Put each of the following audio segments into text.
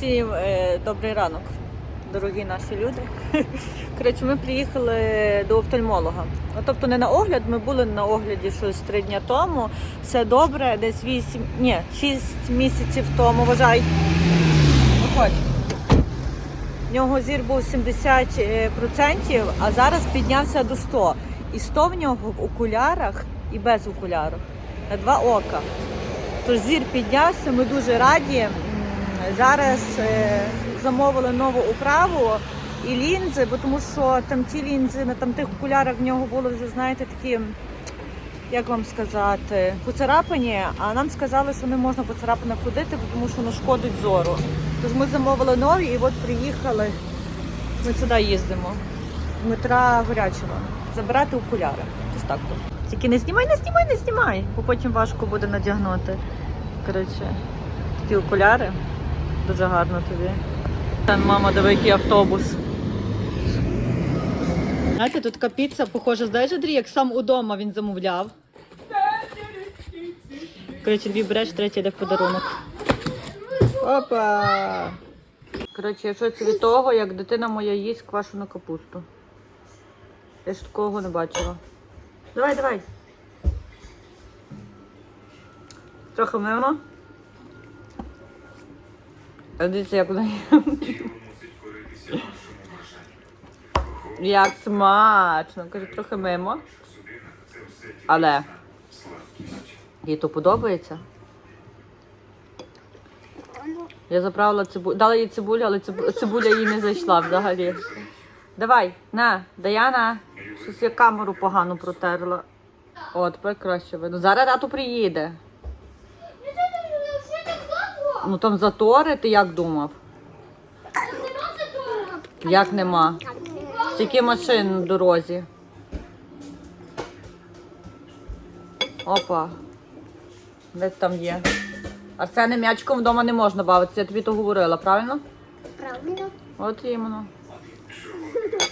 Всім е, добрий ранок, дорогі наші люди. Коротше, ми приїхали до офтальмолога. Ну, тобто не на огляд, ми були на огляді щось три дні тому. Все добре, десь 8, ні, 6 місяців тому, вважай. Виходь. В нього зір був 70%, а зараз піднявся до 100. І 100 в нього в окулярах і без окулярів. На два ока. Тож зір піднявся, ми дуже раді. Зараз е, замовили нову управу і лінзи, бо тому що там ті лінзи на там тих окулярах в нього були вже, знаєте, такі, як вам сказати, поцарапані, а нам сказали, що не можна поцарапано ходити, тому що нашкодить зору. Тож ми замовили нові і от приїхали. Ми сюди їздимо. Дмитра Горячого. Забирати окуляри. Тож так то. Тільки не знімай, не знімай, не знімай, бо потім важко буде надягнути. Коротше, такі окуляри. Дуже гарно тобі. Мама, диви, який автобус. Знаєте, тут така піца, похожа, знаєш, Андрій, як сам удома він замовляв. Коротше, дві береш, третій йде в подарунок. Опа! Коротше, я шоці від того, як дитина моя їсть квашену капусту. Я ж такого не бачила. Давай, давай. Трохи мимо. Дивіться, як вона. Як смачно. Каже, трохи мимо. Але їй то подобається. Я заправила цибулю. Дала їй цибулю, але цибу- цибуля їй не зайшла взагалі. Давай, на, Даяна. Щось я камеру погано протерла. От, тепер краще видно. Зараз тато приїде. Ну там затори, ти як думав? Як нема? Тільки машин на дорозі. Опа. Де там є? Арсене м'ячком вдома не можна бавитися, я тобі то говорила, правильно? Правильно. От іменно.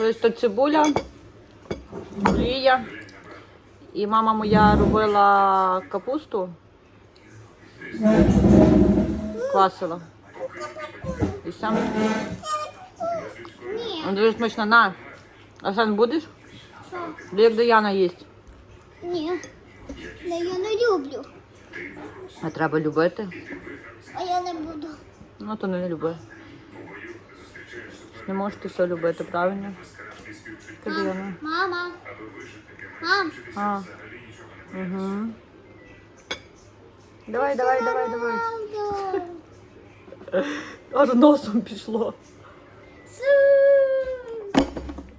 Ось то цибуля, олія. І мама моя робила капусту. Квасила. І сам. Ні. Ну, Дуже смачно. На. Арсен, будеш? Що? Бо Як Даяна їсть. Ні. Да я не люблю. А треба любити. А я не буду. Ну, то не люби. Не можеш ти все любити, правильно? Ти Даяна. Мама. Мам. А. Угу. Давай, давай, давай, давай. Аж носом пішло.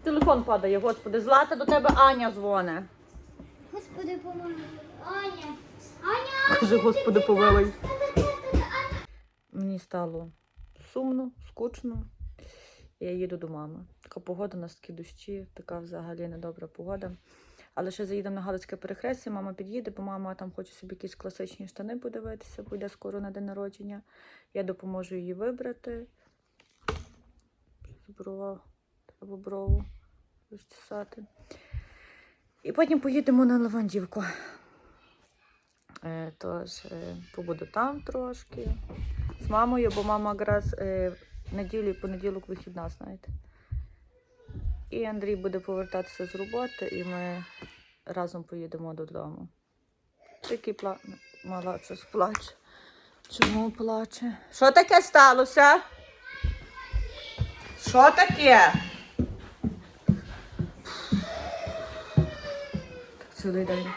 Телефон падає, господи. Злата до тебе Аня дзвоне. Господи, поможи. Аня. Аня. Каже, господи, повелий. Мені стало сумно, скучно. Я їду до мами. Така погода, у нас такі дощі, така взагалі недобра погода. Але ще заїдемо на Галицьке перехрестя, мама під'їде, бо мама там хоче собі якісь класичні штани подивитися, бо йде скоро на день народження. Я допоможу її вибрати. Зброва, треба брову розчесати. І потім поїдемо на Лавандівку. Е, тож, е, побуду там трошки з мамою, бо мама якраз е, неділю і понеділок вихідна, знаєте. І Андрій буде повертатися з роботи, і ми разом поїдемо додому. Такий пла... мала щось плаче. Чому плаче? Що таке сталося? Що таке? Так, цілий день.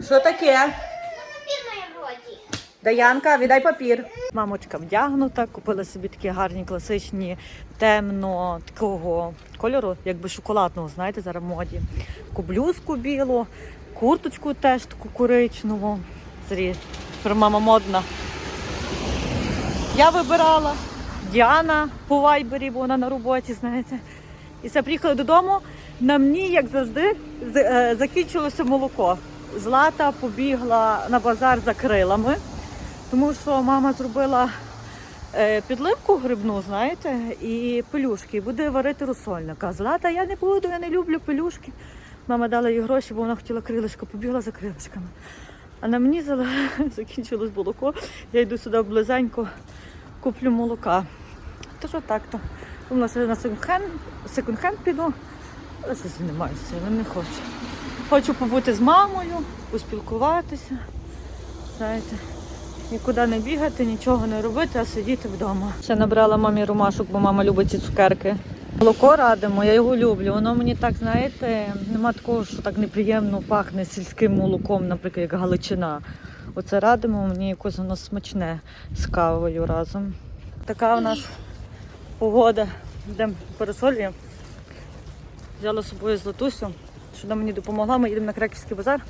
Що таке? Папір моє в роті. Даянка, віддай папір. Мамочка вдягнута, купила собі такі гарні класичні темно такого кольору, якби шоколадного, знаєте, зараз в моді. Таку блузку білу, курточку теж таку коричневу. Зрі, мама модна. Я вибирала Діана по вайбері, бо вона на роботі, знаєте. І все приїхали додому. На мені, як завжди, е, закінчилося молоко. Злата побігла на базар за крилами, тому що мама зробила е, підливку грибну, знаєте, і пелюшки, і буде варити розсольника. Злата, я не буду, я не люблю пелюшки. Мама дала їй гроші, бо вона хотіла крилишко, побігла за крилишками. А на мені закінчилось молоко. Я йду сюди близенько куплю молока. То що так то. Думала, що на секонд-хенд, піду, але щось не маю сили, не хочу. Хочу побути з мамою, поспілкуватися. Знаєте, нікуди не бігати, нічого не робити, а сидіти вдома. Ще набрала мамі ромашок, бо мама любить ці цукерки. Молоко радимо, я його люблю. Воно мені так, знаєте, нема такого, що так неприємно пахне сільським молоком, наприклад, як галичина. Оце радимо, мені якось воно смачне з кавою разом. Така у нас погода. Йдемо пересолюємо. Взяла з собою златусю, що вона мені допомогла. Ми їдемо на Краківський базар,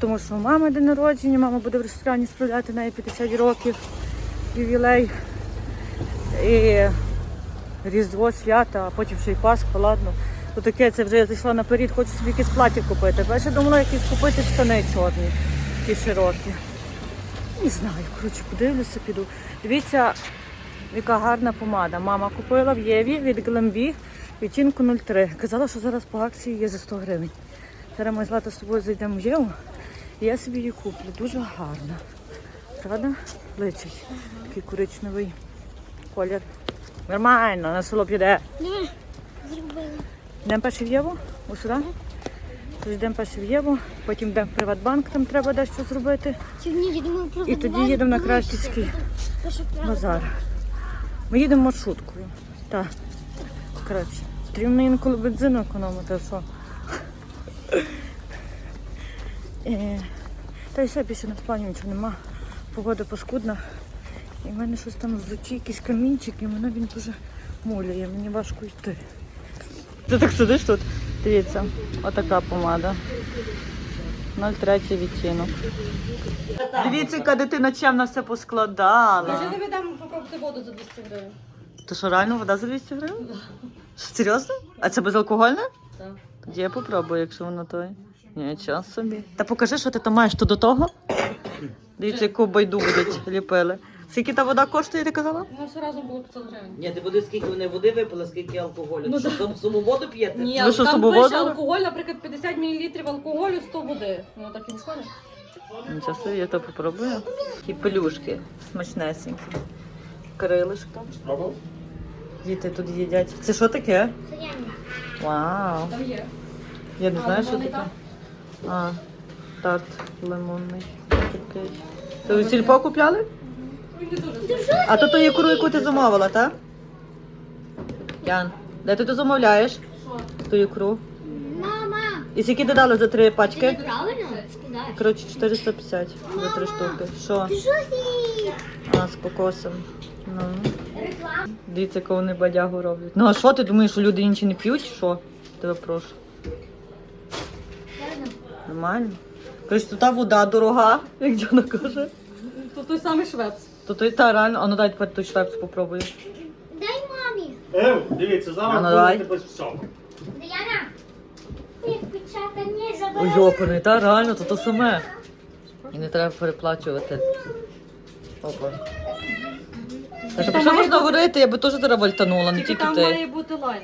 тому що у мами день народження, мама буде в ресторані справляти неї 50 років, ювілей. І Різдво, свята, а потім ще й Пасха, ладно. То таке, це вже я зайшла наперед, хочу собі якесь плаття купити. Перше думала якісь купити штани чорні, такі широкі. Не знаю, коротше, подивлюся, піду. Дивіться, яка гарна помада. Мама купила в Єві від Glambi відтінку 03. Казала, що зараз по акції є за 100 гривень. Зараз ми з Лата з тобою зайдемо в Єву, і я собі її куплю. Дуже гарна. Правда? Личить. Такий коричневий колір. Нормально, на село піде. Зробила. Йдемо перше в Єву, ось сюди. Тож йдемо перше в Єву, потім йдемо в Приватбанк, там треба дещо зробити. І тоді їдемо на Кращівський базар. Ми їдемо маршруткою. Так. Коротше, потрібно інколи бензину економити, а що? Е, Та й все, більше на плані нічого нема. Погода паскудна. І в мене щось там в якийсь камінчик, і мене він дуже молює, мені важко йти. Ти так сидиш тут? Дивіться, отака помада. 0,3 відтінок. Дивіться, яка дитина чемна все поскладала. Може, не віддам попробувати воду за 200 гривень? То що реально вода за 200 гривень? Серйозно? А це безалкогольне? Так. Тоді я попробую, якщо воно той. Нічого собі. Та покажи, що ти там маєш то до того. Дивіться, яку байду будуть ліпили. Скільки та вода коштує, ти казала? Ну, все разом було 500 гривень. Ні, ти буде скільки вони води випили, скільки алкоголю. Ну, Ну, що, сам- саму воду п'єте? Ні, Ви що, там пише алкоголь, наприклад, 50 мл алкоголю, 100 води. Ну, так і не сходить. Нічого собі, я то попробую. Такі пелюшки смачнесенькі. Крилишка. Спробував? Діти тут їдять. Це що таке? Вау. Там є. Я не А, знаю, що таке. А, тарт лимонний. Такий. Ти у сільпо купляли? А то ту ікру, яку ти замовила, так? Ян, де ти то замовляєш? Ту ікру. Мама, І скільки ти дала за три пачки? правильно скидаєш? Коротше, 450 за три штуки. Що? Ти? А, з кокосом. Ну. Дивіться, яку вони бадягу роблять. Ну а що ти думаєш, що люди інші не п'ють? Що? Тебе прошу. Нормально. Коротше, то та вода дорога, як Джона каже. То той самий швець. То той та реально, а ну дай тепер ту швепс попробую. Дай мамі. Ев, дивіться, А зараз ну, давай. будете без всього. Даяна. Як печата не Ой, забирай. йопаний, та реально, то то саме. І не треба переплачувати. Опа. Та що, про що можна говорити? Я би теж зараз вальтанула, не Тільки тільки там ти. має бути лайн.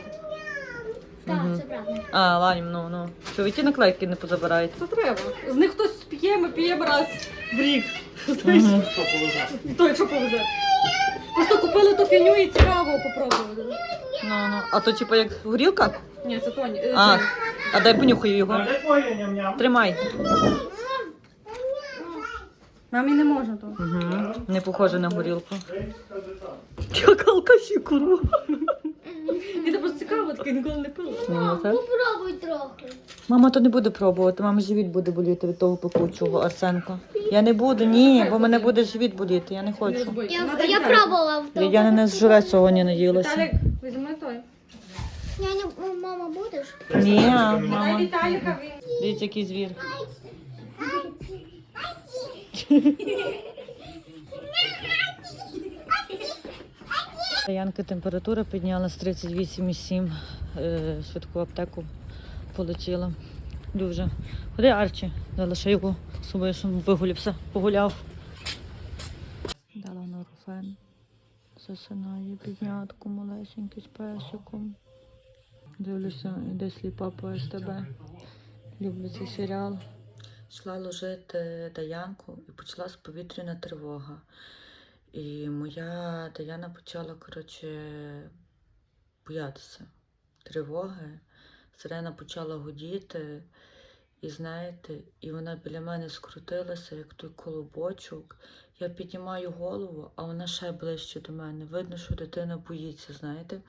Так, Мгм. це правда. А, ланім, ну, ну. Що ви ті наклейки не позабираєте? Це треба. З них хтось п'є, ми п'ємо раз в рік. Мгм. Що? Той, що повезе. Просто купили ту фіню і цікаво попробувати. Ну, ну. А то типу як горілка? Ні, це Тоні. е, А, це. а дай понюхаю його. Дай Тримай. Мамі не можна то. Угу. Не похоже на горілку. Як алкаші куру. Мені це просто цікаво, таке ніколи не пила. Ну, так. Попробуй трохи. Мама то не буде пробувати, мама живіт буде боліти від того пекучого Арсенка. Я не буду, ні, бо мене буде живіт боліти, я не хочу. Я, я пробувала в тому. Лідяна не зживе сьогодні наїлася. Віталік, візьми той. Я не... Мама, будеш? Ні, мама. Віталіка, він. Дивіться, який звір. Янки температура підняла з 38,7. Е, Швидку аптеку полетіла. Дуже. Ходи, Арчі, залиши його з собою, щоб вигулявся, погуляв. Дала норофен. Засинає біднятку малесенький з песиком. Дивлюся, іде сліпа по СТБ. Люблю цей серіал. Йшла ложити Даянку і почалась повітряна тривога. І моя Даяна почала, коротше, боятися тривоги. Сирена почала гудіти, і знаєте, і вона біля мене скрутилася, як той колобочок. Я піднімаю голову, а вона ще ближче до мене. Видно, що дитина боїться, знаєте.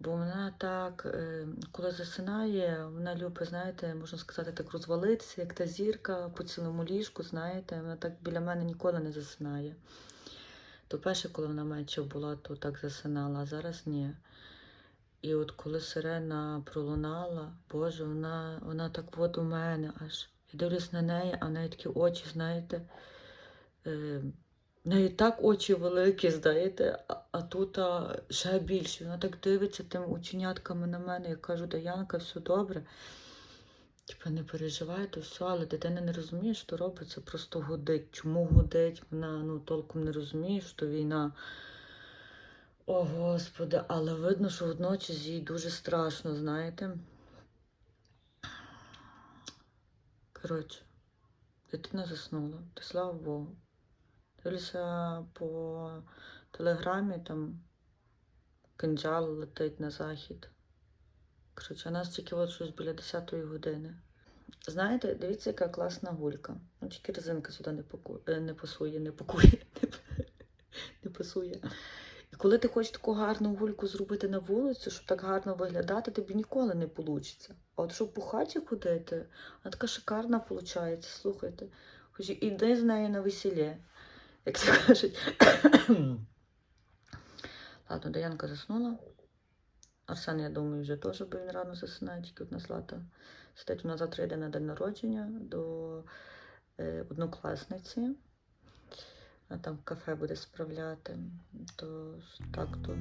Бо вона так, е, коли засинає, вона любить, знаєте, можна сказати, так розвалитися, як та зірка по цілому ліжку, знаєте, вона так біля мене ніколи не засинає. То перше, коли вона менше була, то так засинала, а зараз ні. І от коли сирена пролунала, Боже, вона, вона так от у мене аж. Я дивлюсь на неї, а в неї такі очі, знаєте, е, неї так очі великі, знаєте, а, тут а, ще більше. Вона так дивиться тими оченятками на мене. Я кажу, Даянка, все добре. Типа не переживай, то все, але дитина не розуміє, що робиться, просто гудить. Чому гудить? Вона ну, толком не розуміє, що війна. О, Господи, але видно, що водночас їй дуже страшно, знаєте. Коротше, дитина заснула, та слава Богу. Дивлюся по телеграмі, там кинджал летить на захід. Коротше, у нас тільки от щось біля 10-ї години. Знаєте, дивіться, яка класна гулька. Ну, тільки резинка сюди не, паку... е, не пасує, не пакує, не, не пасує. І коли ти хочеш таку гарну гульку зробити на вулицю, щоб так гарно виглядати, тобі ніколи не вийде. А от щоб по хаті ходити, вона така шикарна виходить, слухайте. Хоч іди з нею на весілля, як це кажуть. Ладно, Даянка заснула. Арсен, я думаю, вже теж, бо він рано засинає, тільки одна злата. Сидить вона завтра йде на день народження до е, однокласниці. Вона там кафе буде справляти. То так то.